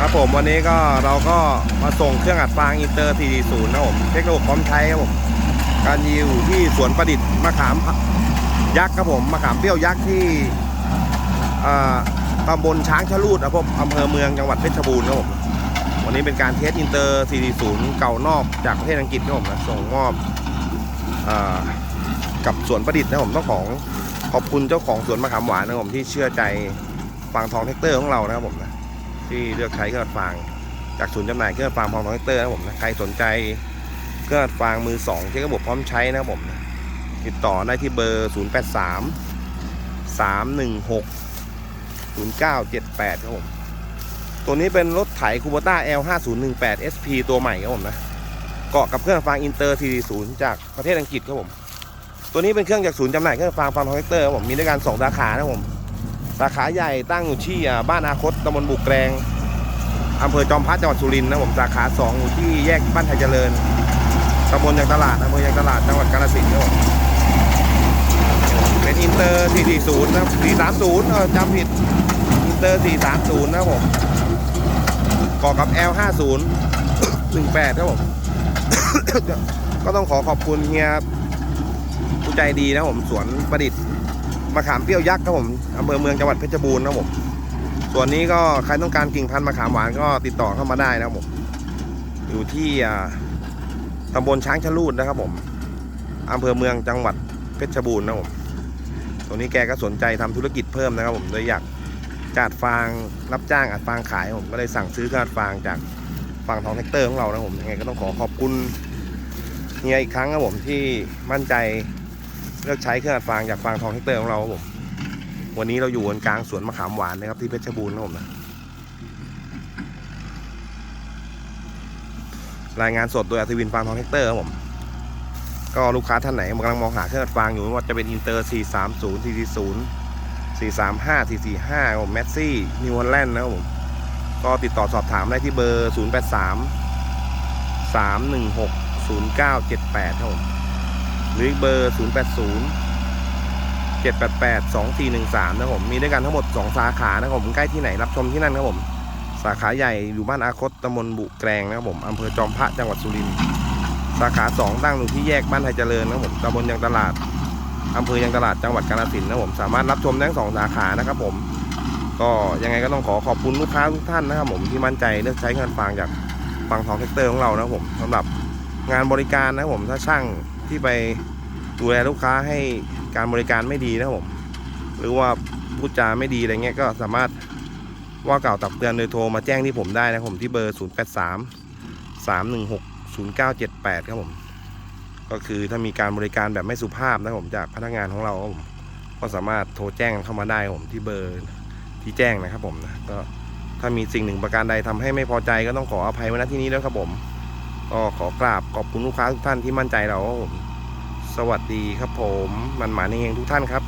ครับผมวันนี้ก็เราก็มาส่งเครื่องอัดฟางอินเตอร์ 440 นะผมเทคโนโลยีพร้อมใช้ครับผมการอยู่ที่สวนประดิษฐ์มะขามยักษ์ครับผมมะขามเปรี้ยวยักษ์ที่ตำบลช้างชะลูดนะครับผมอำเภอเมืองจังหวัดเพชรบูรณ์ครับผมวันนี้เป็นการเทสอินเตอร์ 440 เก่านอกจากประเทศอังกฤษครับผมนะส่งมอบอกับสวนประดิษฐ์นะผมต้องของขอบคุณเจ้าของสวนมะขามหวานนะผมที่เชื่อใจฟางทองเทคเตอร์ของเรานะครับผมนะ ที่เลือกใช้เครื่องอัดฟาง จากศูนย์จำหน่ายเครื่องอัดฟางพร้อมทองเตอร์นะผมนะใครสนใจเครื่องอัดฟางมือสองที่ระบบพร้อมใช้นะครับผมนะติดต่อได้ที่เบอร์ 0 8 3 3 1 6 0 9 7 8ครับผม ตัวนี้เป็นรถไถคูโบต้า L 5 0 1 8 SP ตัวใหม่ครับผมนะ เกาะกับเครื่องอัดฟางอินเตอร์40 จากประเทศอังกฤษครับผม ตัวนี้เป็นเครื่องจากศูนย์จำหน่ายเครื่องอัดฟางพร้อมทองเตอร์ครับผม มีด้วยกันสองสาขานะครับผม สาขาใหญ่ตั้งอยู่ที่บ้านอาคตตำบลบุกแกรงอำเภอจอมพระจังหวัดสุรินทร์นะผมสาขาสองอยู่ที่แยกบ้านไทยเจริญตำบลยางตลาดอำเภอยางตลาดจังหวัดกาฬสินธุ์ครับผมเป็นอินเตอร์ 440 นะ 430จำผิดอินเตอร์ 430 นะผมก่อกับ L50 18 ครับผม ก็ต้องขอขอบคุณเฮียผู้ใจดีนะผมสวนประดิษฐ์ มะขามเปรี้ยวยักษ์ครับผมอำเภอเมืองจังหวัดเพชรบูรณ์นะครับผมส่วนนี้ก็ใครต้องการกิ่งพันธุ์มะขามหวานก็ติดต่อเข้ามาได้นะครับผมอยู่ที่ตำบลช้างชะลูดนะครับผมอำเภอเมืองจังหวัดเพชรบูรณ์นะครับผมตัวนี้แกก็สนใจทำธุรกิจเพิ่มนะครับผมโดยอยากจัดฟางรับจ้างอัดฟางขายผมก็เลยสั่งซื้อเครื่องอัดฟางจากฟางทองแท็กเตอร์ของเรานะผมยังไงก็ต้องขอขอบคุณเฮียอีกครั้งครับผมที่มั่นใจ เลือกใช้เครื่องอัดฟางจากฟางทองเฮกเตอร์ของเราครับผมวันนี้เราอยู่บนกลางสวนมะขามหวานนะครับที่เพชรบูรณ์ครับผมนะรายงานสดโดยอัศวินฟางทองเฮกเตอร์ครับผมก็ลูกค้าท่านไหนกำลังมองหาเครื่องอัดฟางอยู่ว่าจะเป็นอินเตอร์ 430 440 435 445ครับผมแมสซี่นิวฮอลแลนด์นะครับผมก็ติดต่อสอบถามได้ที่เบอร์ 083 316 0978ครับผม หรืออีกเบอร์ 0 8 0 7 8 8 2 4 1 3นะครับผม มีด้วยกันทั้งหมด 2 สาขานะครับผม ใกล้ที่ไหนรับชมที่นั่นครับผม สาขาใหญ่อยู่บ้านอาคตตำบลบุแกรงนะครับผมอำเภอจอมพระจังหวัดสุรินทร์สาขา 2 ตั้งอยู่ที่แยกบ้านไทยเจริญนะครับผมตำบลยางตลาดอำเภอยางตลาดจังหวัดกาฬสินธุ์นะครับผมสามารถรับชมทั้งสองสาขานะครับผม ก็ยังไงก็ต้องขอขอบคุณลูกค้าทุกท่านนะครับผมที่มั่นใจเลือกใช้งานฟางจากฟางทองเทคเตอร์ของเรานะครับผมสำหรับงานบริการนะครับผมถ้าช่าง ที่ไปดูแลลูกค้าให้การบริการไม่ดีนะครับผม หรือว่าพูดจาไม่ดีอะไรเงี้ยก็สามารถว่ากล่าวตักเตือนโดยโทรมาแจ้งที่ผมได้นะครับผมที่เบอร์ 0 8 3 3 1 6 0 9 7 8 ครับผม ก็คือถ้ามีการบริการแบบไม่สุภาพนะผมจากพนักงานของเราครับผมก็สามารถโทรแจ้งเข้ามาได้ผมที่เบอร์ที่แจ้งนะครับผมนะก็ถ้ามีสิ่งหนึ่งประการใดทำให้ไม่พอใจก็ต้องขออภัยไว้ณที่นี้ด้วยครับผม ก็ขอกราบขอบคุณลูกค้าทุกท่านที่มั่นใจเราครับผม สวัสดีครับผม มันหมาในเฮงทุกท่านครับ